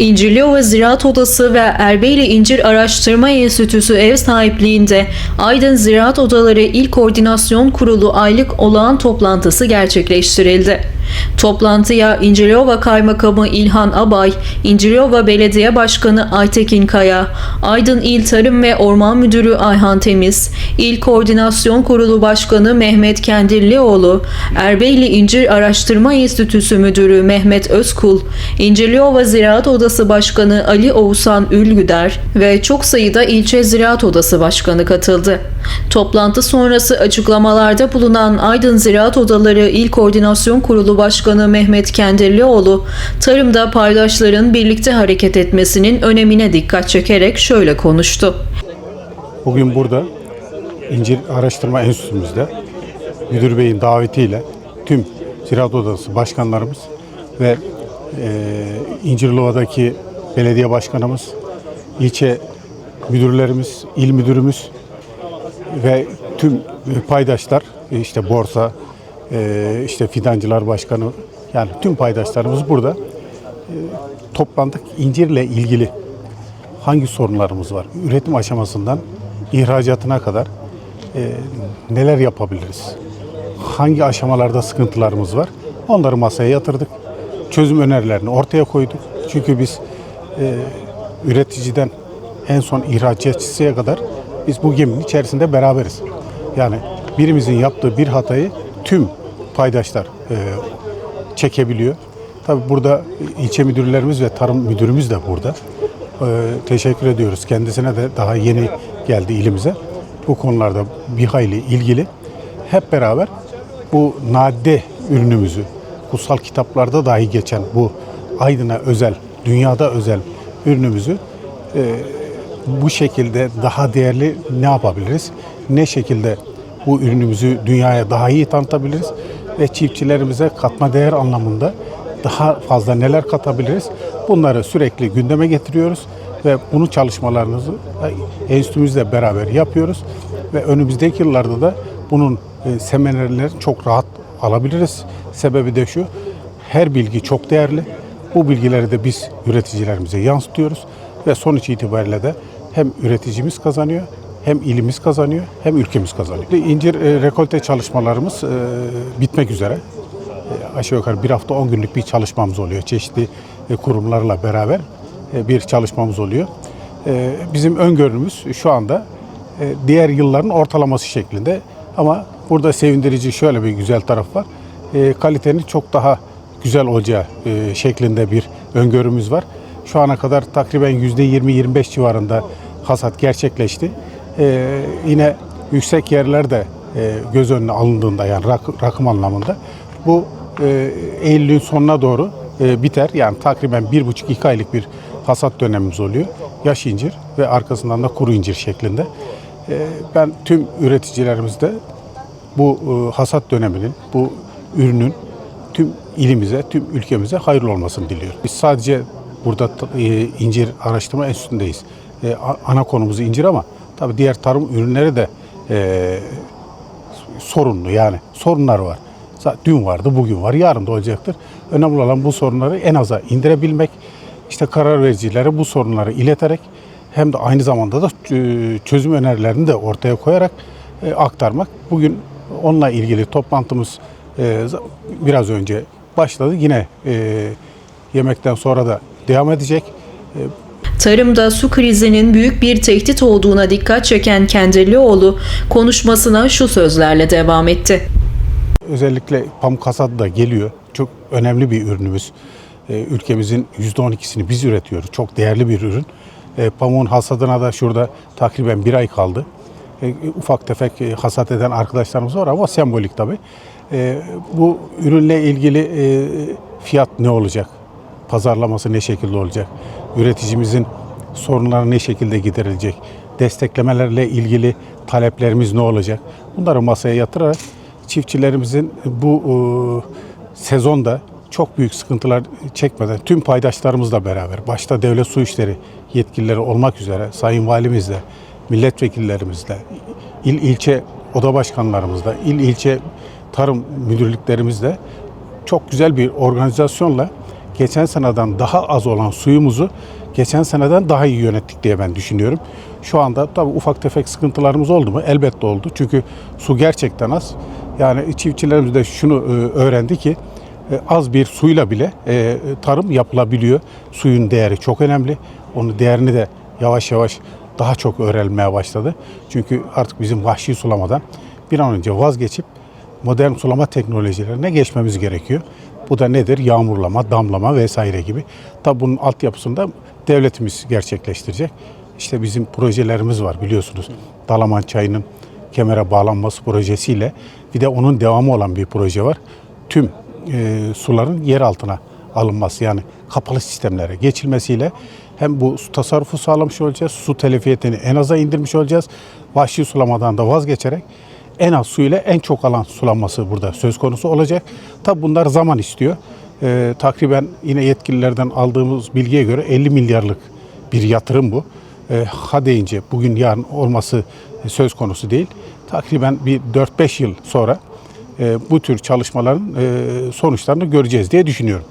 İncirliova Ziraat Odası ve Erbeyli İncir Araştırma Enstitüsü ev sahipliğinde Aydın Ziraat Odaları İl Koordinasyon Kurulu aylık olağan toplantısı gerçekleştirildi. Toplantıya İncirliova Kaymakamı İlhan Abay, İncirliova Belediye Başkanı Aytekin Kaya, Aydın İl Tarım ve Orman Müdürü Ayhan Temiz, İl Koordinasyon Kurulu Başkanı Mehmet Kendirlioğlu, Erbeyli İncir Araştırma Enstitüsü Müdürü Mehmet Özkul, İncirliova Ziraat Odası Başkanı Ali Oğuzhan Ülgüder ve çok sayıda ilçe Ziraat Odası Başkanı katıldı. Toplantı sonrası açıklamalarda bulunan Aydın Ziraat Odaları İl Koordinasyon Kurulu Başkanı Mehmet Kendirlioğlu, tarımda paydaşların birlikte hareket etmesinin önemine dikkat çekerek şöyle konuştu. Bugün burada İncir Araştırma Enstitümüzde müdür beyin davetiyle tüm Ziraat Odası başkanlarımız ve e, İncirlova'daki belediye başkanımız, ilçe müdürlerimiz, il müdürümüz ve tüm paydaşlar e, işte borsa, e, işte fidancılar başkanı yani tüm paydaşlarımız burada e, toplandık incirle ilgili hangi sorunlarımız var? Üretim aşamasından ihracatına kadar e, neler yapabiliriz? Hangi aşamalarda sıkıntılarımız var? Onları masaya yatırdık. Çözüm önerilerini ortaya koyduk. Çünkü biz e, üreticiden en son ihracatçısıya kadar biz bu geminin içerisinde beraberiz. Yani birimizin yaptığı bir hatayı tüm paydaşlar e, çekebiliyor. Tabii burada ilçe müdürlerimiz ve tarım müdürümüz de burada. Ee, teşekkür ediyoruz. Kendisine de daha yeni geldi ilimize. Bu konularda bir hayli ilgili. Hep beraber bu nadide ürünümüzü, kutsal kitaplarda dahi geçen bu Aydın'a özel, dünyada özel ürünümüzü e, bu şekilde daha değerli ne yapabiliriz? Ne şekilde bu ürünümüzü dünyaya daha iyi tanıtabiliriz? Ve çiftçilerimize katma değer anlamında daha fazla neler katabiliriz? Bunları sürekli gündeme getiriyoruz ve bunun çalışmalarımızı enstitümüzle beraber yapıyoruz ve önümüzdeki yıllarda da bunun e, seminerlerini çok rahat alabiliriz. Sebebi de şu, her bilgi çok değerli. Bu bilgileri de biz üreticilerimize yansıtıyoruz ve sonuç itibariyle de hem üreticimiz kazanıyor, hem ilimiz kazanıyor, hem ülkemiz kazanıyor. İncir e, rekolte çalışmalarımız e, bitmek üzere. E, aşağı yukarı bir hafta 10 günlük bir çalışmamız oluyor. Çeşitli e, kurumlarla beraber e, bir çalışmamız oluyor. E, Bizim öngörümüz şu anda e, diğer yılların ortalaması şeklinde ama burada sevindirici şöyle bir güzel taraf var. E, Kalitenin çok daha güzel olacağı e, şeklinde bir öngörümüz var. Şu ana kadar takriben %20-25 civarında hasat gerçekleşti. E, Yine yüksek yerler de e, göz önüne alındığında yani rak- rakım anlamında bu e, Eylül'ün sonuna doğru e, biter. Yani takriben bir buçuk iki aylık bir hasat dönemimiz oluyor. Yaş incir ve arkasından da kuru incir şeklinde. E, ben tüm üreticilerimizde bu e, hasat döneminin, bu ürünün tüm ilimize, tüm ülkemize hayırlı olmasını diliyorum. Biz sadece burada e, incir araştırma enstitüsündeyiz. E, ana konumuz incir ama tabii diğer tarım ürünleri de e, sorunlu yani sorunlar var. Dün vardı, bugün var, yarın da olacaktır. Önemli olan bu sorunları en aza indirebilmek. İşte karar vericilere bu sorunları ileterek hem de aynı zamanda da e, çözüm önerilerini de ortaya koyarak e, aktarmak. Bugün onunla ilgili toplantımız e, biraz önce başladı. Yine e, yemekten sonra da devam edecek. Tarımda su krizinin büyük bir tehdit olduğuna dikkat çeken Kendirlioğlu konuşmasına şu sözlerle devam etti. Özellikle pamuk hasadı da geliyor. Çok önemli bir ürünümüz. Ee, ülkemizin %12'sini biz üretiyoruz. Çok değerli bir ürün. Ee, pamuğun hasadına da şurada takriben bir ay kaldı. Ee, ufak tefek e, hasat eden arkadaşlarımız var ama sembolik tabii. Bu ürünle ilgili e, fiyat ne olacak? Pazarlaması ne şekilde olacak? Üreticimizin sorunları ne şekilde giderilecek? Desteklemelerle ilgili taleplerimiz ne olacak? Bunları masaya yatırarak çiftçilerimizin bu e, sezonda çok büyük sıkıntılar çekmeden tüm paydaşlarımızla beraber başta devlet su işleri yetkilileri olmak üzere sayın valimizle, milletvekillerimizle, il ilçe oda başkanlarımızla, il ilçe tarım müdürlüklerimizle çok güzel bir organizasyonla geçen seneden daha az olan suyumuzu geçen seneden daha iyi yönettik diye ben düşünüyorum. Şu anda tabii ufak tefek sıkıntılarımız oldu mu? Elbette oldu. Çünkü su gerçekten az. Yani çiftçilerimiz de şunu e, öğrendi ki e, az bir suyla bile e, tarım yapılabiliyor. Suyun değeri çok önemli. Onun değerini de yavaş yavaş daha çok öğrenmeye başladı. Çünkü artık bizim vahşi sulamadan bir an önce vazgeçip modern sulama teknolojilerine geçmemiz gerekiyor. Bu da nedir? Yağmurlama, damlama vesaire gibi. Tabi bunun altyapısını da devletimiz gerçekleştirecek. İşte bizim projelerimiz var biliyorsunuz. Dalaman Çayı'nın kemere bağlanması projesiyle bir de onun devamı olan bir proje var. Tüm e, suların yer altına alınması yani kapalı sistemlere geçilmesiyle hem bu su tasarrufu sağlamış olacağız, su telefiyetini en aza indirmiş olacağız. Vahşi sulamadan da vazgeçerek en az su ile en çok alan sulanması burada söz konusu olacak. Tabi bunlar zaman istiyor. Ee, takriben yine yetkililerden aldığımız bilgiye göre 50 milyarlık bir yatırım bu. Ee, ha deyince bugün yarın olması söz konusu değil. Takriben bir 4-5 yıl sonra e, bu tür çalışmaların e, sonuçlarını göreceğiz diye düşünüyorum.